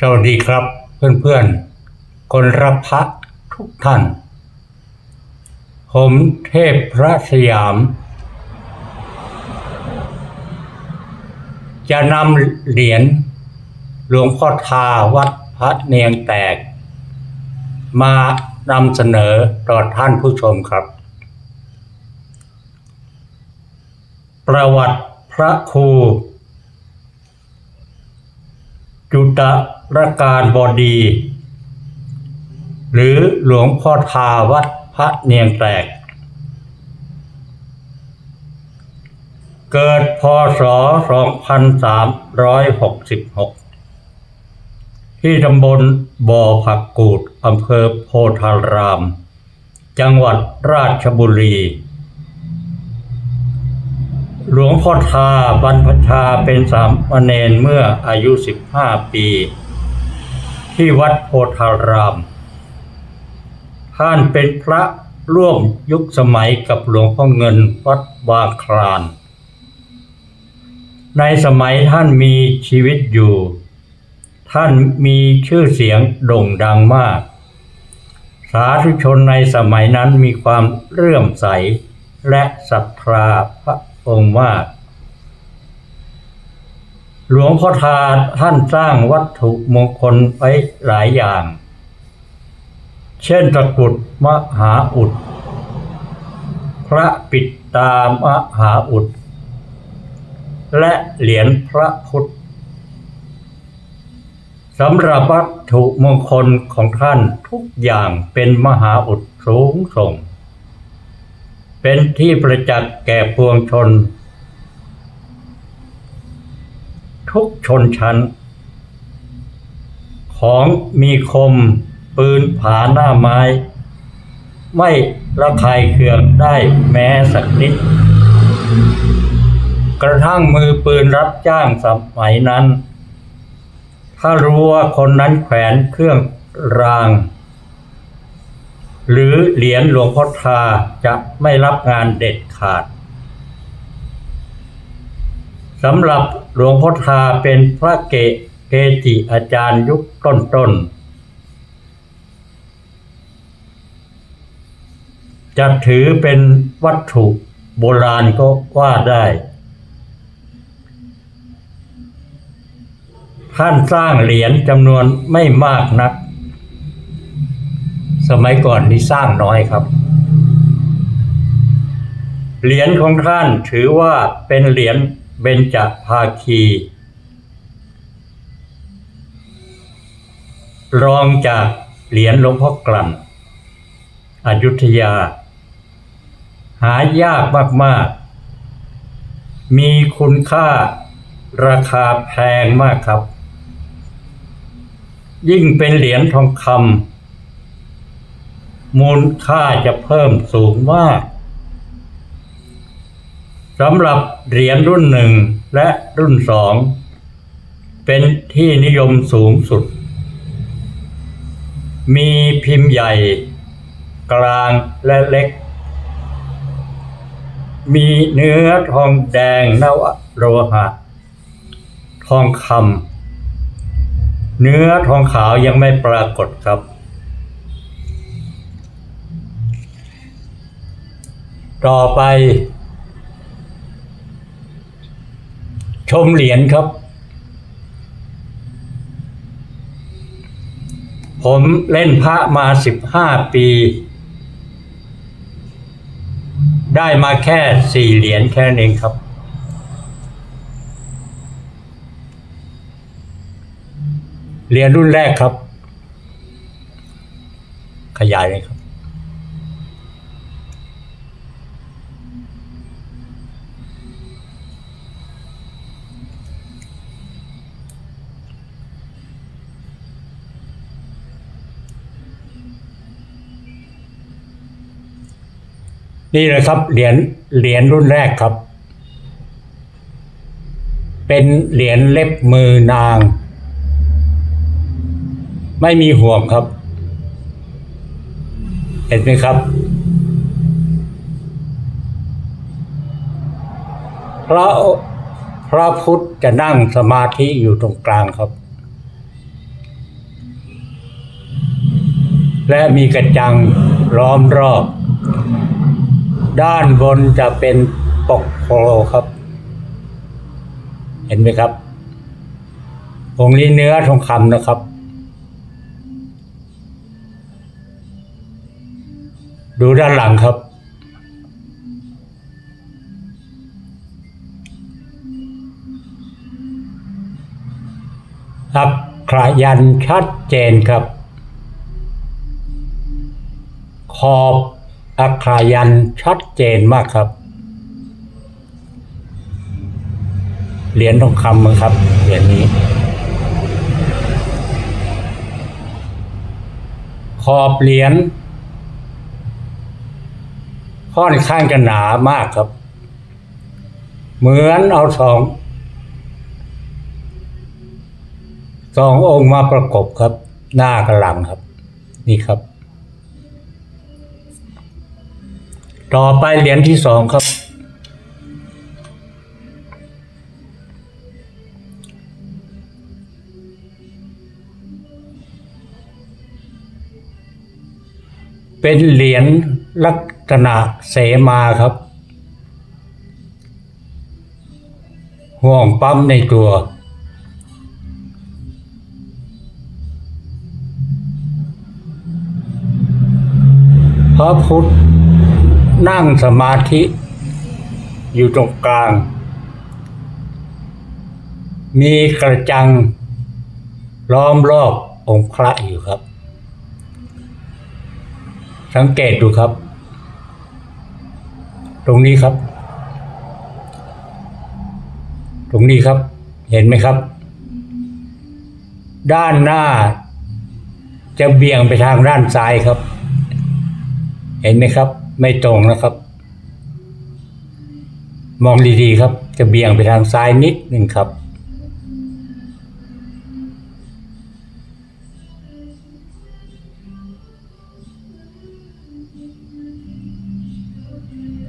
สวัสดีครับเพื่อนๆ คนรับพระทุกท่าน ผมเทพพระสยาม จะนำเหรียญหลวงพ่อทาวัดพระเนียงแตก มานำเสนอต่อท่านผู้ชมครับ ประวัติพระครูจุต รการบดี หรือหลวงพ่อทาวัดพระเนียงแตก เกิดพศ 2366 ที่ตำบลบ่อผักกูดอำเภอโพธาราม จังหวัดราชบุรี หลวงพ่อทาบรรพชาเป็นสามเณรเมื่ออายุ 15 ปี ที่วัดโพธาราม ท่านเป็นพระร่วมยุคสมัยกับหลวงพ่อเงินวัดบางคลาน ในสมัยท่านมีชีวิตอยู่ ท่านมีชื่อเสียงโด่งดังมาก สาธุชนในสมัยนั้นมีความเลื่อมใสและศรัทธาพระองค์มาก หลวงพ่อทาท่านสร้างวัตถุมงคลไว้หลายอย่าง เช่นตะกรุดมหาอุด พระปิดตามหาอุด และเหรียญพระพุทธสำหรับวัตถุมงคลของท่านทุกอย่างเป็นมหาอุดสูงส่ง เป็นที่ประจักษ์แก่ปวงชน ทุกชนชั้น ของมีคมปืนผาหน้าไม้ ไม่ระคายเคืองได้แม้สักนิด กระทั่งมือปืนรับจ้างสมัยนั้น ถ้ารู้ว่าคนนั้นแขวนเครื่องราง หรือเหรียญหลวงพ่อทาจะไม่รับงานเด็ดขาด สำหรับหลวงพ่อทาเป็นพระเกเกจิอาจารย์ยุคต้นๆ จะถือเป็นวัตถุโบราณก็ว่าได้ ท่านสร้างเหรียญจำนวนไม่มากนัก สมัยก่อนนี่สร้างน้อยครับเหรียญของท่านถือว่าเป็นเหรียญ เบญจภาคีรองจากเหรียญหลวงพ่อกลั่นอยุธยา หายากมาก ๆ มีคุณค่าราคาแพงมากครับ ยิ่งเป็นเหรียญทองคำมูลค่าจะเพิ่มสูงมาก สำหรับเหรียญรุ่นหนึ่งและรุ่นสองเป็นที่นิยมสูงสุด มีพิมพ์ใหญ่ กลางและเล็ก มีเนื้อทองแดงนวโลหะ ทองคำเนื้อทองขาวยังไม่ปรากฏครับต่อไป ชมเหรียญครับ ผมเล่นพระมาสิบห้าปี ได้มาแค่สี่เหรียญแค่นั้นเองครับเหรียญรุ่นแรกครับ ขยายเลยครับ นี่เลยครับเหรียญเหรียญรุ่นแรกครับ เป็นเหรียญเล็บมือนาง ไม่มีห่วงครับ เห็นไหมครับ พระพระพุทธจะนั่งสมาธิอยู่ตรงกลางครับ และมีกระจังล้อมรอบ ด้านบนจะเป็นปกโพลครับ เห็นไหมครับองค์นี้เนื้อทองคำนะครับ ดูด้านหลังครับ อักขระยันชัดเจนครับ ขอบ อักขระยันชัดเจนมากครับ เหรียญทองคำมั้งครับ เหรียญนี้ ขอบเหรียญค่อนข้างจะหนามากครับ เหมือนเอาสองสององค์มาประกบครับ หน้ากับหลังครับ นี่ครับ ต่อไปเหรียญที่สองครับ เป็นเหรียญลักษณะเสมาครับห่วงปั๊มในตัว พระพุทธ นั่งสมาธิ อยู่ตรงกลาง มีกระจัง ล้อมรอบองค์พระอยู่ครับ สังเกตดูครับ ตรงนี้ครับ ตรงนี้ครับ เห็นไหมครับ ด้านหน้า จะเบี่ยงไปทางด้านซ้ายครับ เห็นไหมครับ ไม่ตรงนะครับ มองดีๆครับ จะเบี่ยงไปทางซ้ายนิดหนึ่งครับ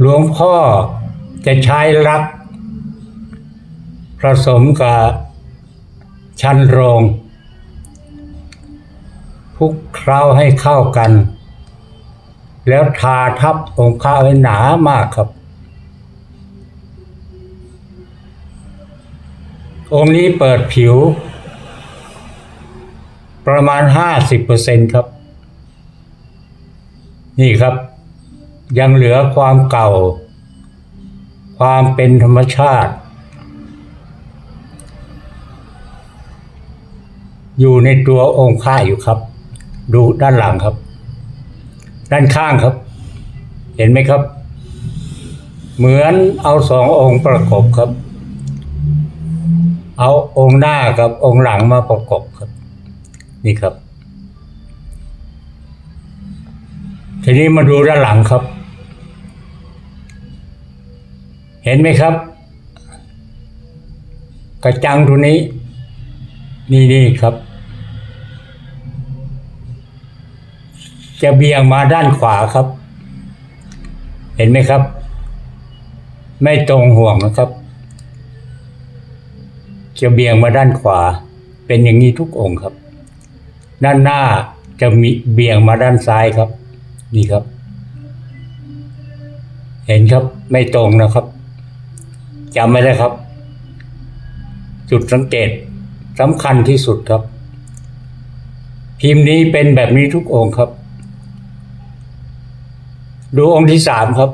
หลวงพ่อจะใช้รัก ผสมกับชั้นโรงคลุกเคล้าให้เข้ากัน แล้วทาทับองค์พระไว้หนามากครับ องค์นี้เปิดผิว ประมาณห้าสิบเปอร์เซ็นครับ นี่ครับ ยังเหลือความเก่า ความเป็นธรรมชาติ อยู่ในตัวองค์พระอยู่ครับ ดูด้านหลังครับ ด้านข้างครับ เห็นไหมครับ เหมือนเอาสององค์ประกบครับ เอาองค์หน้ากับองค์หลังมาประกบครับ นี่ครับ ทีนี้มาดูด้านหลังครับ เห็นไหมครับ กระจังตัวนี้ นี่นี่ครับ จะเบี่ยงมาด้านขวาครับ เห็นไหมครับ ไม่ตรงห่วงนะครับ จะเบี่ยงมาด้านขวา เป็นอย่างนี้ทุกองค์ครับ ด้านหน้าจะมีเบี่ยงมาด้านซ้ายครับ นี่ครับ เห็นครับไม่ตรงนะครับจำไม่ได้ครับ จุดสังเกตสำคัญที่สุดครับ พิมพ์นี้เป็นแบบนี้ทุกองค์ครับ ดูองค์ที่สามครับ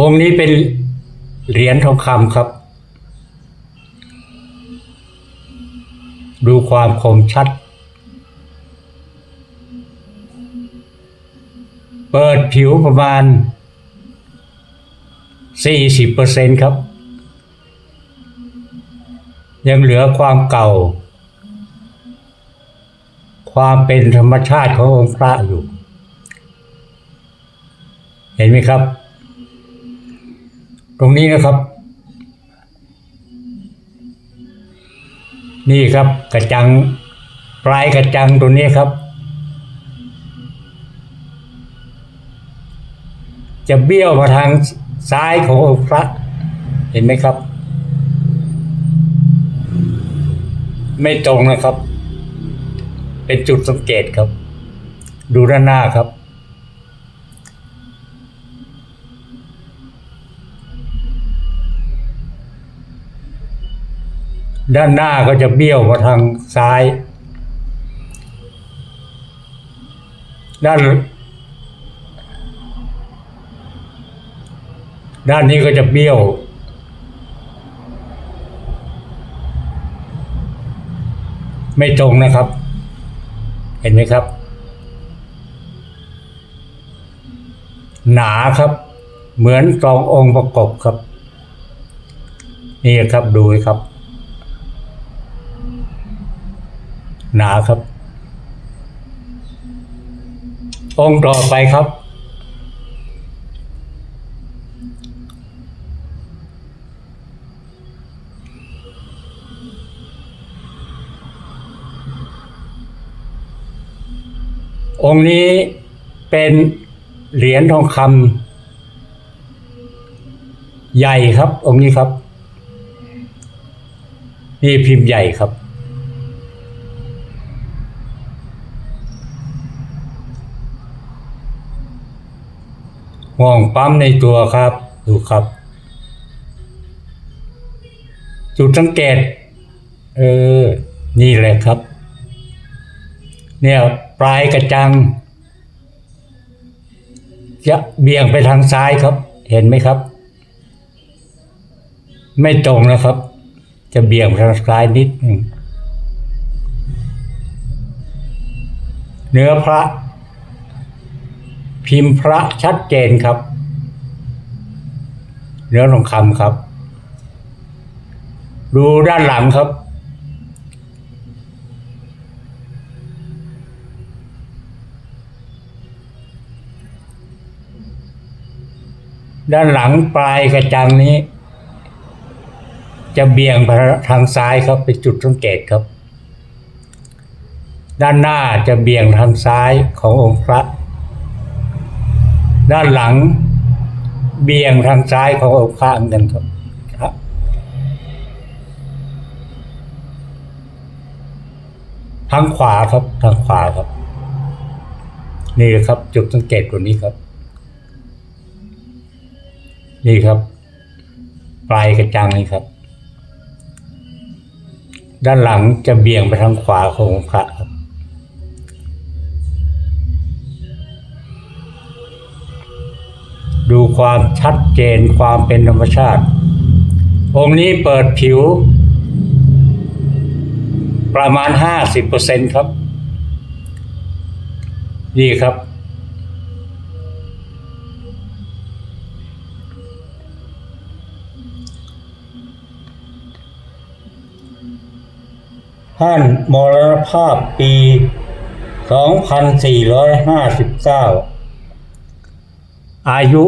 องค์นี้เป็นเหรียญทองคำครับ ดูความคมชัด เปิดผิวประมาณ 40%ครับ ยังเหลือความเก่า ความเป็นธรรมชาติขององค์พระอยู่ เห็นไหมครับ ตรงนี้นะครับ นี่ครับกระจังปลายกระจังตัวนี้ครับ จะเบี้ยวมาทางซ้ายขององค์พระ เห็นไหมครับ ไม่ตรงนะครับ เป็นจุดสังเกตครับ ดูด้านหน้าครับ ด้านหน้าก็จะเบี้ยวมาทางซ้าย ด้านด้านนี้ก็จะเบี้ยว ไม่ตรงนะครับ เห็นไหมครับ หนาครับ เหมือนกององค์ประกบครับ นี่ครับดูครับ หนาครับ องค์ต่อไปครับ องค์นี้เป็นเหรียญทองคำใหญ่ครับ องค์นี้ครับ นี่พิมพ์ใหญ่ครับ ห่วงปั๊มในตัวครับ ดูครับ จุดสังเกต เออ นี่แหละครับ เนี่ย ปลายกระจัง จะเบี่ยงไปทางซ้ายครับ เห็นไหมครับ ไม่ตรงนะครับ จะเบี่ยงทางซ้ายนิดหนึ่งเนื้อพระ พิมพ์พระชัดเจนครับ เนื้อทองคำครับ ดูด้านหลังครับ ด้านหลังปลายกระจังนี้ จะเบี่ยงไปทางซ้ายครับเป็นจุดสังเกตครับ ด้านหน้าจะเบี่ยงทางซ้ายขององค์พระ ด้านหลังเบี่ยงทางซ้ายขององค์พระเหมือนกันครับครับทางขวาครับทางขวาครับ นี่ครับจุดสังเกตตัวนี้ครับ นี่ครับ ปลายกระจังนี่ครับ ด้านหลังจะเบี่ยงไปทางขวาของพระครับ ดูความชัดเจนความเป็นธรรมชาติ องค์นี้เปิดผิว ประมาณห้าสิบเปอร์เซ็นครับ นี่ครับ ท่านมรณภาพปี 2459 อายุ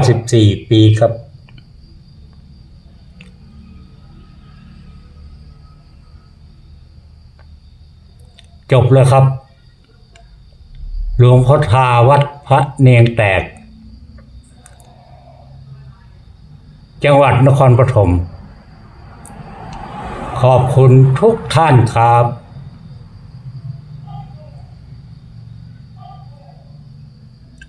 94 ปีครับ จบแล้วครับ หลวงพ่อทาวัดพระเนียงแตก จังหวัดนครปฐม ขอบคุณทุกท่านครับ